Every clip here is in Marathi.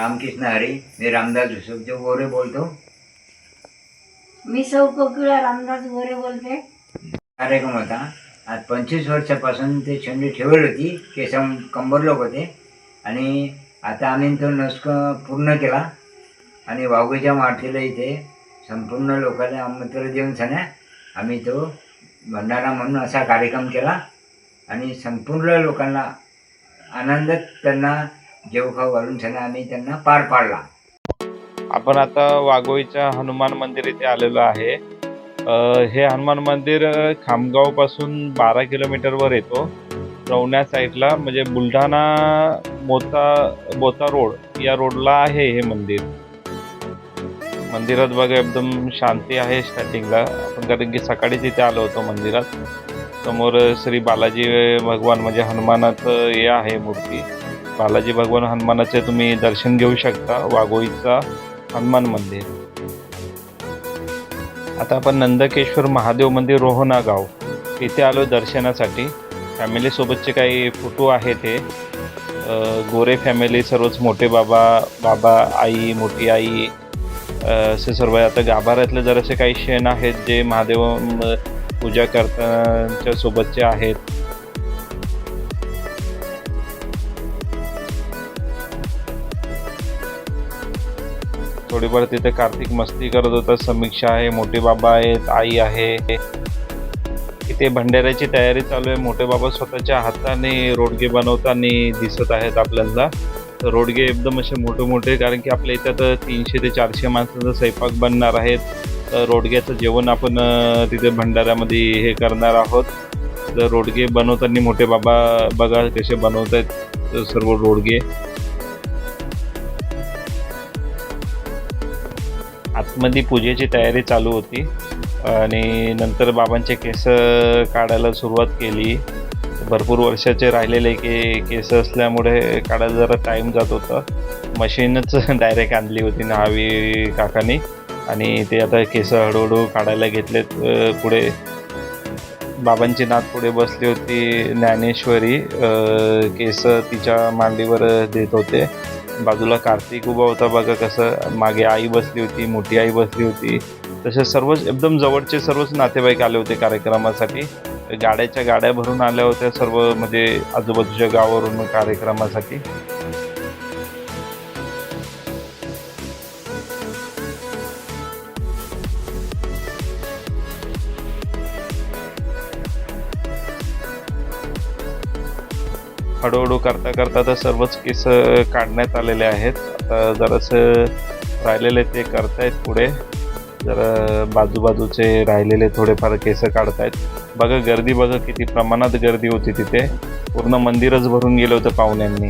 रामकृष्ण हरी मी रामदास विसुकचे गोरे बोलतो. मी सौ कोकिळा रामदास गोरे बोलते. कार्यक्रम होता. आज पंचवीस वर्षापासून ते छंडी ठेवली होती केसम कंबर लोक होते. आणि आता आम्ही तो नस्क पूर्ण केला. आणि वाघूच्या माठीला इथे संपूर्ण लोकांना आमंत्रण देऊन सण्या आम्ही तो भंडारा म्हणून असा कार्यक्रम केला. आणि संपूर्ण लोकांना आनंदात त्यांना जेवखाऊ घालून आम्ही त्यांना पार पाडला. आपण आता वाघोईच्या हनुमान मंदिर इथे आलेलो आहे. हे हनुमान मंदिर खामगावपासून बारा किलोमीटरवर येतो. रवण्या साईडला म्हणजे बुलढाणा मोता मोता रोड या रोडला आहे हे मंदिर. मंदिरात बघा एकदम शांती आहे स्टार्टिंगला आपण कारण की सकाळीच इथे आलो होतो मंदिरात. समोर श्री बालाजी भगवान म्हणजे हनुमानाचं हे आहे मूर्ती. बालाजी भगवान हनुमानाचे तुम्ही दर्शन घेऊ शकता वाघोईचा हनुमान मंदिर. आता आपण नंदकेश्वर महादेव मंदिर रोहना गाव इथे आलो दर्शनासाठी. फॅमिलीसोबतचे काही फोटो आहेत हे. गोरे फॅमिली सर्वच मोठे बाबा बाबा आई मोठी आई असे सर्व आता गाभाऱ्यातले जरासे काही क्षण आहेत जे महादेव पूजा करताच्या सोबतचे आहेत. थोडीफार तिथे कार्तिक मस्ती करत होता. समीक्षा आहे मोठे बाबा आहेत आई आहे. इथे भंडाऱ्याची तयारी चालू आहे. मोठे बाबा स्वतःच्या हाताने रोडगे बनवताना दिसत आहेत आपल्याला. तर रोडगे एकदम असे मोठे मोठे कारण की आपल्या इथं तर तीनशे ते चारशे माणसाचा स्वयंपाक बनणार आहेत. तर रोडग्याचं जेवण आपण तिथे भंडाऱ्यामध्ये हे करणार आहोत. तर रोडगे बनवताना मोठे बाबा बघा कसे बनवत आहेत सर्व रोडगे. आतमध्ये पूजेची तयारी चालू होती. आणि नंतर बाबांचे केस काढायला सुरुवात केली. भरपूर वर्षाचे राहिलेले के केस असल्यामुळे काढायला जरा टाईम जात होता. मशीनच डायरेक्ट आणली होती न्हावी काकानी. आणि ते आता केस हळूहळू काढायला घेतलेत. पुढे बाबांची नात पुढे बसली होती ज्ञानेश्वरी. केस तिच्या मांडीवर देत होते. बाजूला कार्तिक उभा होता बघा कसं मागे आई बसली होती मोठी आई बसली होती. तसे सर्वच एकदम जवळचे सर्वच नातेवाईक आले होते कार्यक्रमासाठी. गाड्याच्या गाड्या भरून आल्या होत्या सर्व म्हणजे आजूबाजूच्या गावावरून कार्यक्रमासाठी. हळूहळू करता करता तर सर्वच केस काढण्यात आलेले आहेत. आता जरासं राहिलेले ते करतायत पुढे. जरा बाजूबाजूचे राहिलेले थोडेफार केस काढतायत. बघा गर्दी बघा किती प्रमाणात गर्दी होती तिथे. पूर्ण मंदिरच भरून गेलं होतं पाहुण्यांनी.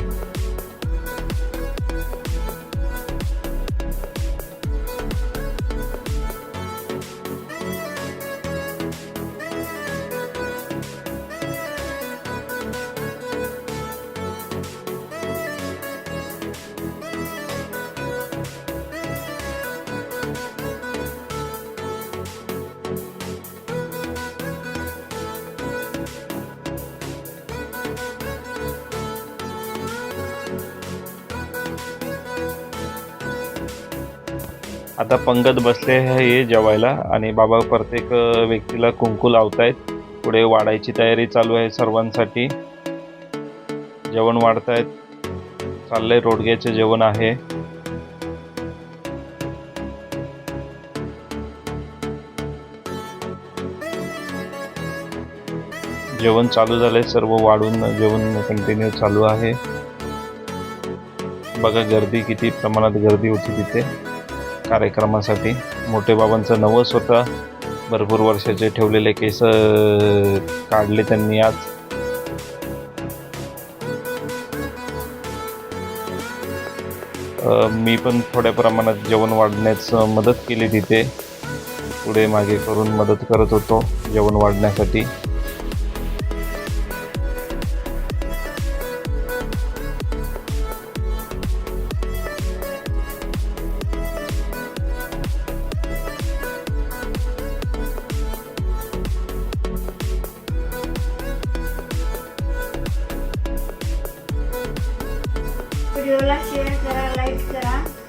आता पंगत बसले हे जेवायला आणि बाबा प्रत्येक व्यक्तीला कुंकू लावतायत. पुढे वाढायची तयारी चालू आहे सर्वांसाठी. जेवण वाढतायत. चाललंय रोडग्याचे जेवण आहे. जेवण चालू झालंय सर्व वाढून जेवण कंटिन्यू चालू आहे. बघा गर्दी किती प्रमाणात गर्दी होती तिथे. कार्यक्रमासाठी मोठे बाबांचं नवस स्वतः भरपूर वर्षाचे ठेवलेले केस काढले त्यांनी आज. मी पण थोड्या प्रमाणात जेवण वाढण्यास मदत केली तिथे. पुढे मागे करून मदत करत होतो जेवण वाढण्यासाठी. व्हिडिओला शेअर करा लाईक करा.